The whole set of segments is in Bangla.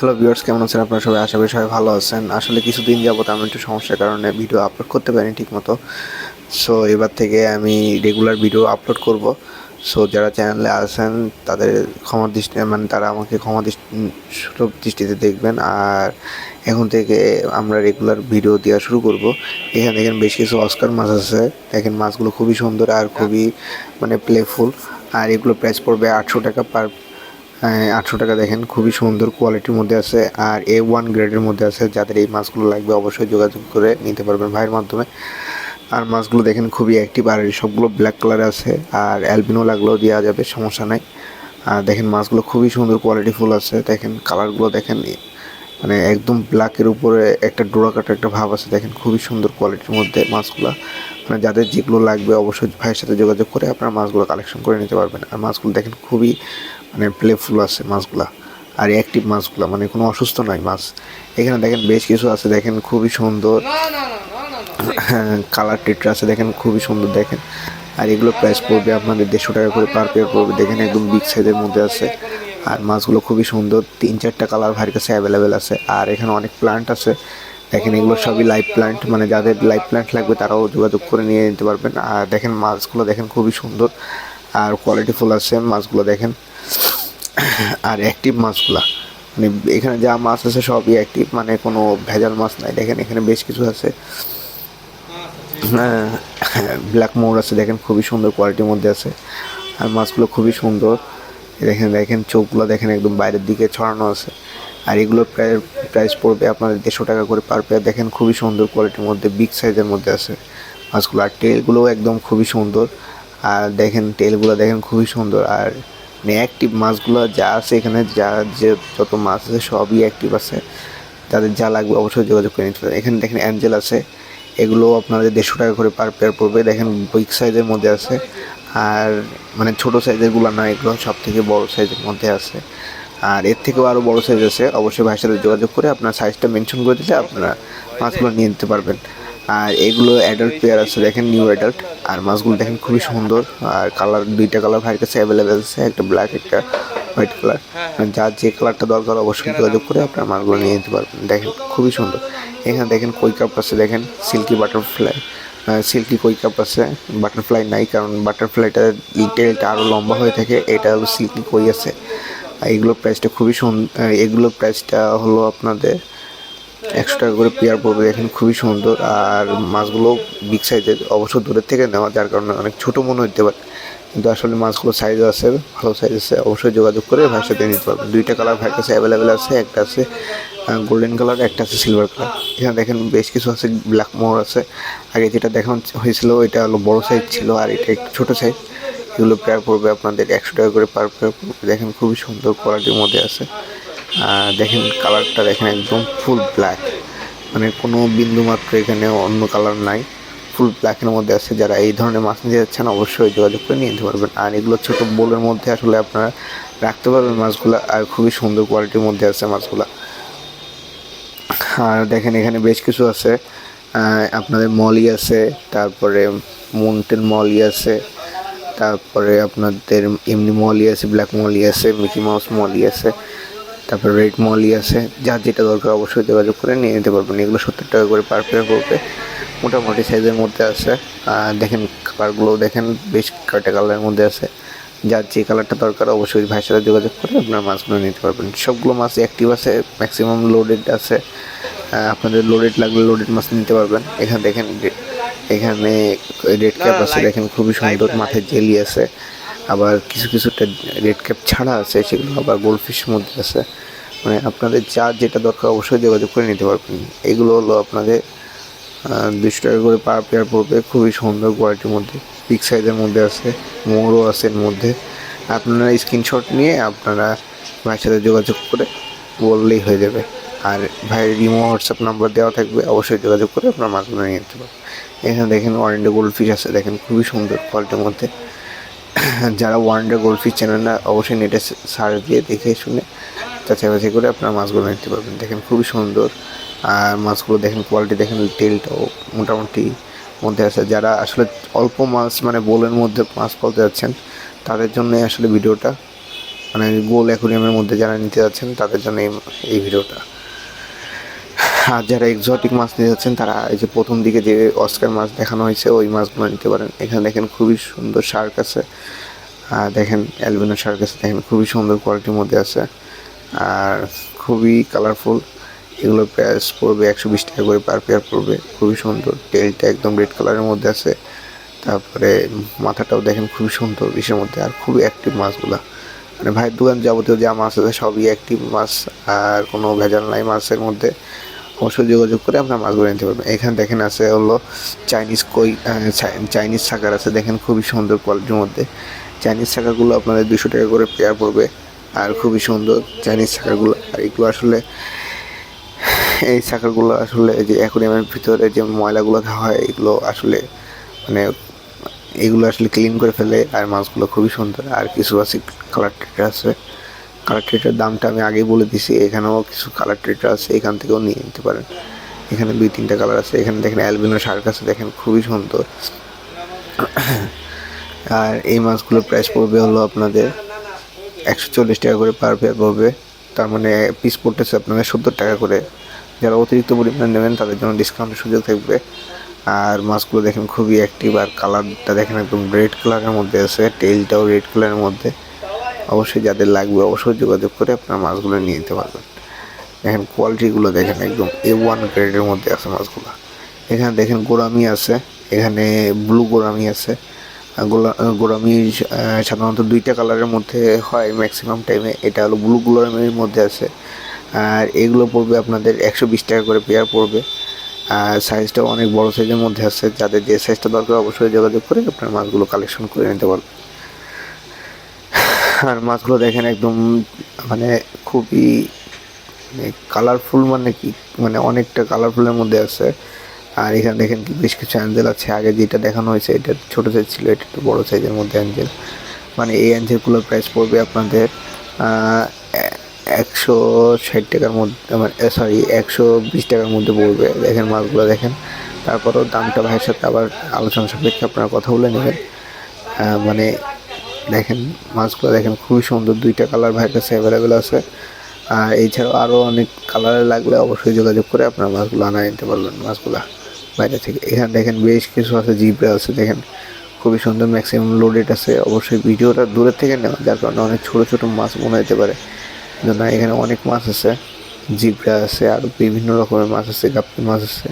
হ্যালো ভিউয়ার্স কেমন আছেন আপনারা সবাই? আশা করি সবাই ভালো আছেন। আসলে কিছুদিন যাবত আমি একটু সমস্যার কারণে ভিডিও আপলোড করতে পারিনি ঠিক মতো সো এবার থেকে আমি রেগুলার ভিডিও আপলোড করব। সো যারা চ্যানেলে আছেন, তাদের ক্ষমা দৃষ্টি মানে তারা আমাকে ক্ষমা দৃষ্টি সুলভ দৃষ্টিতে দেখবেন। আর এখন থেকে আমরা রেগুলার ভিডিও দেওয়া শুরু করব। এখানে দেখেন বেশ কিছু অস্কার মাছ আছে। দেখেন মাছগুলো খুবই সুন্দর আর খুবই মানে প্লেফুল আর এগুলো প্রাইস পড়বে আটশো টাকা পার আটশো টাকা দেখেন, খুবই সুন্দর কোয়ালিটির মধ্যে আছে আর এ ওয়ান গ্রেডের মধ্যে আছে, যাদের এই মাছগুলো লাগবে অবশ্যই যোগাযোগ করে নিতে পারবেন ভাইয়ের মাধ্যমে। আর মাছগুলো দেখেন, খুবই অ্যাক্টিভ আর সবগুলো ব্ল্যাক কালার আছে, আর অ্যালবিনো লাগলেও দেওয়া যাবে, সমস্যা নাই। আর দেখেন, মাছগুলো খুবই সুন্দর কোয়ালিটি ফুল আছে, দেখেন কালারগুলো দেখেন মানে একদম ব্ল্যাকের উপরে একটা ডোরা কাটা একটা ভাব আছে, দেখেন, খুবই সুন্দর কোয়ালিটির মধ্যে মাছগুলো। মানে যাদের যেগুলো লাগবে, অবশ্যই ভাইয়ের সাথে যোগাযোগ করে আপনারা মাছগুলো কালেকশন করে নিতে পারবেন। আর মাছগুলো দেখেন, খুবই মানে প্লেফুল আছে মাছগুলা। আর অ্যাক্টিভ মাছগুলা মানে কোনো অসুস্থ নয় মাছ। এখানে দেখেন বেশ কিছু আছে দেখেন খুবই সুন্দর। কালার টিটরা আছে দেখেন খুবই সুন্দর দেখেন। আর এগুলো প্রাইস পড়বে আপনাদের দেড়শো টাকা করে পার পেয়ার পড়বে দেখেন একদম বিগ সাইজের মধ্যে আছে। আর মাছগুলো খুবই সুন্দর তিন চারটা কালার ভাইয়ের কাছে অ্যাভেলেবেল আছে। আর এখানে অনেক প্লান্ট আছে। দেখেন এগুলো সবই লাইভ প্লান্ট মানে যাদের লাইভ প্লান্ট লাগবে তারাও যোগাযোগ করে নিয়ে নিতে পারবেন। আর দেখেন মাছগুলো দেখেন খুবই সুন্দর। আর কোয়ালিটি ফুল আছে, মাছগুলো দেখেন। আর অ্যাক্টিভ মাছগুলা। মানে এখানে যা মাছ আছে সবই অ্যাক্টিভ মানে কোনো ভেজাল মাছ নাই। দেখেন এখানে বেশ কিছু আছে। ব্ল্যাক মোর আছে, দেখেন খুবই সুন্দর কোয়ালিটির মধ্যে আছে। আর মাছগুলো খুবই সুন্দর। দেখেন দেখেন, চোখগুলো দেখেন একদম বাইরের দিকে ছড়ানো আছে। আর এগুলোর প্রায় প্রাইস পড়বে আপনাদের দেড়শো টাকা করে পার পেয়ার দেখেন খুবই সুন্দর কোয়ালিটির মধ্যে বিগ সাইজের মধ্যে আছে। মাছগুলো, আর টেলগুলোও একদম খুবই সুন্দর। আর দেখেন তেলগুলো দেখেন খুবই সুন্দর। আর অ্যাক্টিভ মাছগুলো যা আছে এখানে, যা যে যত মাছ আছে সবই অ্যাক্টিভ আছে। তাদের যা লাগবে অবশ্যই যোগাযোগ করে নিতে এখানে দেখেন অ্যাঞ্জেল আছে। এগুলো আপনাদের দেড়শো টাকা করে পার পেয়ার পড়বে, দেখেন বিগ সাইজের মধ্যে আছে। আর মানে ছোটো সাইজেরগুলো না, এগুলো সব থেকে বড়ো সাইজের মধ্যে আছে। আর এর থেকেও আরও বড়ো সাইজ আছে। অবশ্যই ভাইয়ের সাথে যোগাযোগ করে আপনার সাইজটা মেনশন করে দিলে আপনারা মাছগুলো নিয়ে নিতে পারবেন। আর এগুলো অ্যাডাল্ট পেয়ার আছে, দেখেন নিউ অ্যাডাল্ট আর মাছগুলো দেখেন খুবই সুন্দর। আর কালার দুইটা কালার ভাইয়ের কাছে অ্যাভেলেবেল আছে, একটা ব্ল্যাক একটা হোয়াইট কালার যার যে কালারটা দরকার অবশ্যই যোগাযোগ করে আপনার মাছগুলো নিয়ে নিতে পারবেন। দেখেন, খুবই সুন্দর। এখানে দেখেন কই কাপ আছে, দেখেন silky butterfly silky koi carp আছে বাটারফ্লাই নাই, কারণ বাটারফ্লাইটা টেলটা আরও লম্বা হয়ে থাকে। এটা হলো সিল্কি কই আছে। এগুলোর প্রাইসটা খুবই সুন্দর এগুলোর প্রাইসটা হলো আপনাদের একশো টাকা করে পেয়ার পড়বে, দেখেন খুবই সুন্দর। আর মাছগুলো বিগ সাইজের অবশ্য দূরের থেকে নেওয়া, যার কারণে অনেক ছোটো মনে হতে পারে। কিন্তু আসলে মাছগুলো সাইজ আছে, ভালো সাইজ আছে, অবশ্যই যোগাযোগ করে ভাইয়ের সাথে নিতে পারবেন। দুইটা কালার ভাইয়ের কাছে অ্যাভেলেবেল আছে, একটা আছে গোল্ডেন কালার একটা আছে সিলভার কালার এখানে দেখেন বেশ কিছু আছে ব্ল্যাক মোহর আছে। আগে যেটা দেখানো হয়েছিল এটা হলো বড় সাইজ ছিল, আর এটা একটু ছোটো সাইজ এগুলো পেয়ার পড়বে আপনাদের একশো টাকা করে পার পেয়ার পড়বে। দেখেন খুবই সুন্দর কোয়ালিটির মধ্যে আছে। দেখেন কালারটা দেখেন একদম ফুল ব্ল্যাক মানে কোনো বিন্দু মাত্র এখানে অন্য কালার নাই। ফুল ব্ল্যাকের মধ্যে আছে। যারা এই ধরনের মাছ নিতে যাচ্ছেন, অবশ্যই যোগাযোগ করে নিয়ে নিতে পারবেন। আর এগুলো ছোটো বোলের মধ্যে আসলে আপনারা রাখতে পারবেন মাছগুলো, আর খুবই সুন্দর কোয়ালিটির মধ্যে আছে মাছগুলো। আর দেখেন এখানে বেশ কিছু আছে। আপনাদের মলি আছে, তারপরে মন্টেন মলি আছে, তারপরে আপনাদের এমনি মলি আছে ব্ল্যাক মলি আছে মিকি মাউস মলি আছে। তারপর রেড মলি আছে যার যেটা দরকার অবশ্যই যোগাযোগ করে নিয়ে নিতে পারবেন। এগুলো সত্তর টাকা করে পার পেয়ার পড়বে মোটামুটি সাইজের মধ্যে আছে। দেখেন কালারগুলো দেখেন বেশ কয়টা কালারের মধ্যে আছে। যার যে কালারটা দরকার অবশ্যই ভাইয়ের সাথে যোগাযোগ করে আপনার মাছগুলো নিতে পারবেন। সবগুলো মাছ অ্যাক্টিভ আছে ম্যাক্সিমাম লোডেড আছে। আপনাদের লোডেড লাগলে লোডেড মাছ নিতে পারবেন। এখানে দেখেন এখানে রেড ক্যাপ আছে দেখেন খুবই সুন্দর মাথায় জেলি আছে। আবার কিছু কিছুটা রেড ক্যাপ ছাড়া আছে, সেগুলো আবার গোল্ডফিশের মধ্যে আছে। মানে আপনাদের যা যেটা দরকার অবশ্যই যোগাযোগ করে নিতে পারবেন। এগুলো হলো আপনাদের দুশো টাকা করে পার পেয়ার পড়বে, খুবই সুন্দর কোয়ালিটির মধ্যে। বিগ সাইজের মধ্যে আছে, মোরও আছে এর মধ্যে। আপনারা স্ক্রিনশট নিয়ে আপনারা ভাইয়ের সাথে যোগাযোগ করে বললেই হয়ে যাবে। আর ভাইয়ের রিমো হোয়াটসঅ্যাপ নাম্বার দেওয়া থাকবে, অবশ্যই যোগাযোগ করে আপনার মাছগুলো নিয়ে যেতে পারবেন। এখানে দেখেন ওয়ারেন্টে গোল্ড ফিশ আছে, দেখেন খুবই সুন্দর কোয়ালিটির মধ্যে। যারা ওয়ান্ডার গোল্ডফিশ চ্যানেল না অবশ্যই নেটে সার্চ দিয়ে দেখে শুনে বাছাই করে আপনার মাছগুলো নিতে পারবেন। দেখেন খুবই সুন্দর। আর মাছগুলো দেখেন কোয়ালিটি দেখেন তেলটাও মোটামুটি মধ্যে আছে। যারা আসলে অল্প মাছ মানে বোলের মধ্যে মাছ পালতে যাচ্ছেন, তাদের জন্য আসলে ভিডিওটা মানে গোল অ্যাকুরিয়ামের মধ্যে যারা নিতে যাচ্ছেন, তাদের জন্য এই ভিডিওটা। আর যারা এক্সোটিক মাছ নিয়ে যাচ্ছেন, তারা এই যে প্রথম দিকে যে অস্কার মাছ দেখানো হয়েছে, ওই মাছগুলো নিতে পারেন। এখানে দেখেন খুবই সুন্দর শার্ক আছে। আর দেখেন অ্যালবিনো শার্ক আছে, দেখেন খুবই সুন্দর কোয়ালিটির মধ্যে আছে। আর খুবই কালারফুল এগুলো প্রাইস পড়বে একশো বিশ টাকা করে পার পেয়ার পড়বে। খুবই সুন্দর। টেলটা একদম রেড কালারের মধ্যে আছে। তারপরে মাথাটাও দেখেন খুবই সুন্দর বিষের মধ্যে, আর খুবই অ্যাক্টিভ মাছগুলা। মানে ভাইয়ের দোকান যাবতীয় যা মাছ আছে, সবই অ্যাক্টিভ মাছ, আর কোনো ভেজাল নাই মাছের মধ্যে। অবশ্যই যোগাযোগ করে আপনার মাছগুলো নিতে পারবেন এখানে দেখেন আছে হলো চাইনিজ কই চাইনিজ শাকার আছে। দেখেন খুবই সুন্দর কোয়ালিটির মধ্যে। চাইনিজ শাকাগুলো আপনাদের দুশো টাকা করে পেয়ার পড়বে আর খুবই সুন্দর চাইনিজ শাকাগুলো আর এগুলো আসলে, এই শাকাগুলো আসলে যে অ্যাকোরিয়ামের ভিতরে যে ময়লাগুলো হয়, এগুলো আসলে মানে এগুলো আসলে ক্লিন করে ফেলে আর মাছগুলো খুবই সুন্দর। আর কিছু আছে কালার আছে। কালার দামটা আমি আগেই বলে দিছি এখানেও কিছু কালার ট্রেটার আছে, এখান থেকেও নিয়ে নিতে পারেন। এখানে দুই, তিনটা কালার আছে, এখানে দেখেন অ্যালবিনো শার্ক আছে, দেখেন খুবই সুন্দর। আর এই মাছগুলোর প্রাইস পড়বে হলো আপনাদের একশো চল্লিশ টাকা করে পার পেয়ার পড়বে। তার মানে পিস পড়তেছে আপনাদের সত্তর টাকা করে। যারা অতিরিক্ত পরিমাণে নেবেন, তাদের জন্য ডিসকাউন্টের সুযোগ থাকবে। আর মাছগুলো দেখেন খুবই অ্যাক্টিভ আর কালারটা দেখেন একদম রেড কালারের মধ্যে আছে টেলটাও রেড কালারের মধ্যে। অবশ্যই যাদের লাগবে অবশ্যই যোগাযোগ করে আপনার মাছগুলো নিয়ে নিতে পারবেন। দেখেন কোয়ালিটিগুলো দেখেন একদম এ ওয়ান গ্রেডের মধ্যে আছে মাছগুলো। এখানে দেখেন গোরামি আছে, এখানে ব্লু গোরামি আছে। গোলা- গোরামি সাধারণত দুইটা কালারের মধ্যে হয় ম্যাক্সিমাম টাইমে এটা হলো ব্লু গোরামির মধ্যে আছে। আর এগুলো পড়বে আপনাদের একশো বিশ টাকা করে পেয়ার পড়বে। আর সাইজটাও অনেক বড় সাইজের মধ্যে আছে। যাদের যে সাইজটা দরকার অবশ্যই যোগাযোগ করে আপনার মাছগুলো কালেকশন করে নিতে পারবেন। আর মাছগুলো দেখেন একদম মানে খুবই কালারফুল মানে কি মানে অনেকটা কালারফুলের মধ্যে আছে। আর এখানে দেখেন কি, বেশ কিছু অ্যাঞ্জেল আছে। আগে যেটা দেখানো হয়েছে, এটা ছোটো সাইজ ছিল, এটা একটু বড়ো সাইজের মধ্যে অ্যাঞ্জেল মানে এই অ্যাঞ্জেলগুলোর প্রাইস পড়বে আপনাদের একশো ষাট টাকার মধ্যে মানে সরি একশো বিশ টাকার মধ্যে পড়বে। দেখেন মাছগুলো দেখেন। তারপরেও দামটা ভাইয়ের সাথে আবার আলোচনা সাপেক্ষে আপনারা কথা বলে নেবেন। মানে দেখেন, মাছগুলো দেখেন, খুবই সুন্দর। দুইটা কালার ভাইয়ের কাছে অ্যাভেলেবেল আছে। আর এছাড়াও আরও অনেক কালারের লাগলে অবশ্যই যোগাযোগ করে আপনার মাছগুলো আনা নিতে পারবেন, মাছগুলা বাইরে থেকে। এখানে দেখেন বেশ কিছু আছে জিপে আছে, দেখেন। খুবই সুন্দর ম্যাক্সিমাম লোডেড আছে। অবশ্যই ভিডিওটা দূরের থেকে নেওয়া, যার কারণে অনেক ছোটো ছোটো মাছ মনে হতে পারে। না এখানে অনেক মাছ আছে জিপরা আছে, আর বিভিন্ন রকমের মাছ আছে, গাপ্পি মাছ আছে।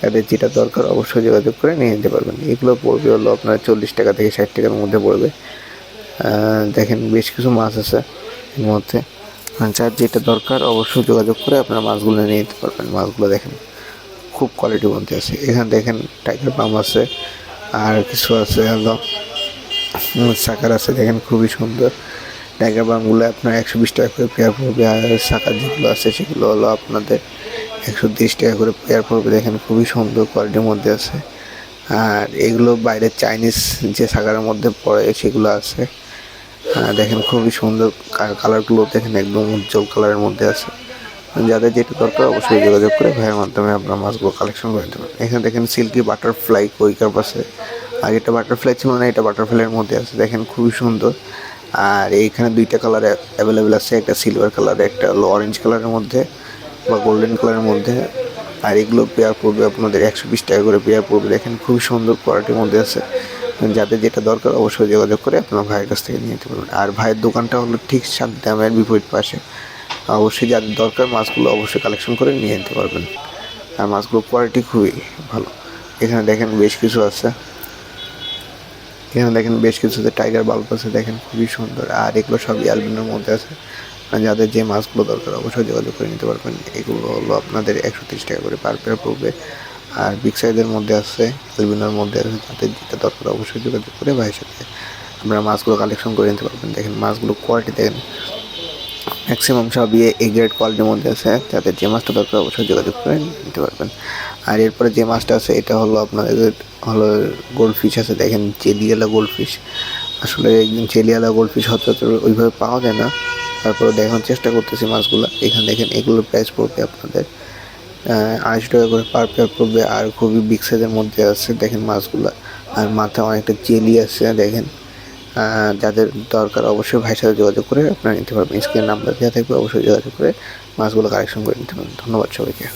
তাদের যেটা দরকার, অবশ্যই যোগাযোগ করে নিয়ে নিতে পারবেন। এগুলো পড়বে হলো আপনার চল্লিশ টাকা থেকে ষাট টাকার মধ্যে পড়বে। দেখেন বেশ কিছু মাছ আছে এর মধ্যে। আর যার যেটা দরকার অবশ্যই যোগাযোগ করে আপনারা মাছগুলো নিয়ে নিতে পারবেন। মাছগুলো দেখেন খুব কোয়ালিটির মধ্যে আছে। এখানে দেখেন টাইগার পাম আছে, আর কিছু আছে হলো সাকার আছে, দেখেন খুবই সুন্দর। টাইগার পামগুলো আপনার একশো বিশ টাকা করে পেয়ার পড়বে, আর সাকার যেগুলো আছে সেগুলো হলো আপনাদের একশো তিরিশ টাকা করে পেয়ার পড়বে। দেখেন খুবই সুন্দর কোয়ালিটির মধ্যে আছে। আর এগুলো বাইরে চাইনিজ যে সাকারের মধ্যে পড়ে সেগুলো আছে। দেখেন খুবই সুন্দর কালারগুলো দেখেন একদম উজ্জ্বল কালারের মধ্যে আছে। যাদের যেটা দরকার অবশ্যই যোগাযোগ করে ভাইয়ের মাধ্যমে আপনার মাছগুলো কালেকশন করে পারেন। এখানে দেখেন সিল্কি বাটারফ্লাই কৈকার পাশে আর এটা বাটারফ্লাই ছিল না, এটা বাটারফ্লাইয়ের মধ্যে আছে। দেখেন খুবই সুন্দর। আর এইখানে দুইটা কালার অ্যাভেলেবেল আছে, একটা সিলভার কালার একটা অরেঞ্জ কালারের মধ্যে বা গোল্ডেন কালারের মধ্যে। আর এগুলো পেয়ার পড়বে আপনাদের একশো বিশ টাকা করে পেয়ার পড়বে। দেখেন খুবই সুন্দর কোয়ালিটির মধ্যে আছে। যাদের যেটা দরকার অবশ্যই যোগাযোগ করে আপনার ভাইয়ের কাছ থেকে নিয়ে নিতে পারবেন। আর ভাইয়ের দোকানটা হলো ঠিক সাত দামের বিপরীত পাশে। অবশ্যই যাদের দরকার মাছগুলো অবশ্যই কালেকশন করে নিয়ে নিতে পারবেন। আর মাছগুলোর কোয়ালিটি খুবই ভালো। এখানে দেখেন বেশ কিছু আছে। এখানে দেখেন বেশ কিছু টাইগার বাল্ব আছে, দেখেন খুবই সুন্দর। আর এগুলো সবই অ্যালবিনের মধ্যে আছে। যাদের যে মাছগুলো দরকার অবশ্যই যোগাযোগ করে নিতে পারবেন। এগুলো হলো আপনাদের একশো তিরিশ টাকা করে পার পেয়ার পড়বে। আর বিগ সাইজের মধ্যে আছে অ্যালবিনের মধ্যে আছে যাদের যেটা দরকার অবশ্যই যোগাযোগ করে ভাইয়ের সাথে আপনারা মাছগুলো কালেকশন করে নিতে পারবেন। দেখেন, মাছগুলো কোয়ালিটি দেখেন ম্যাক্সিমাম সবই এ গ্রেড কোয়ালিটির মধ্যে আছে, যাদের যে মাছটা দরকার অবশ্যই যোগাযোগ করে নিতে পারবেন। আর এরপরে যে মাছটা আছে, এটা হলো আপনাদের হলো গোল্ড ফিশ আছে, দেখেন, চেলিয়ালা গোল্ড ফিশ আসলে একদিন চেলিয়ালা গোল্ড ফিশ ওইভাবে পাওয়া যায় না। তারপরে দেখানোর চেষ্টা করতেছি মাছগুলো। এখানে দেখেন, এগুলোর প্রাইস পড়বে আপনাদের আড়াইশো টাকা করে পার পেয়ার পড়বে আর খুবই বিগ সাইজের মধ্যে আছে, দেখেন মাছগুলো। আর মাথা অনেকটা জেলি আছে, দেখেন। যাদের দরকার অবশ্যই ভাইয়ের সাথে যোগাযোগ করে আপনারা নিতে পারবেন। স্ক্রিন নাম্বার দেওয়া থাকবে, অবশ্যই যোগাযোগ করে মাছগুলো কালেকশন করে নিতে পারবেন। ধন্যবাদ সবাইকে।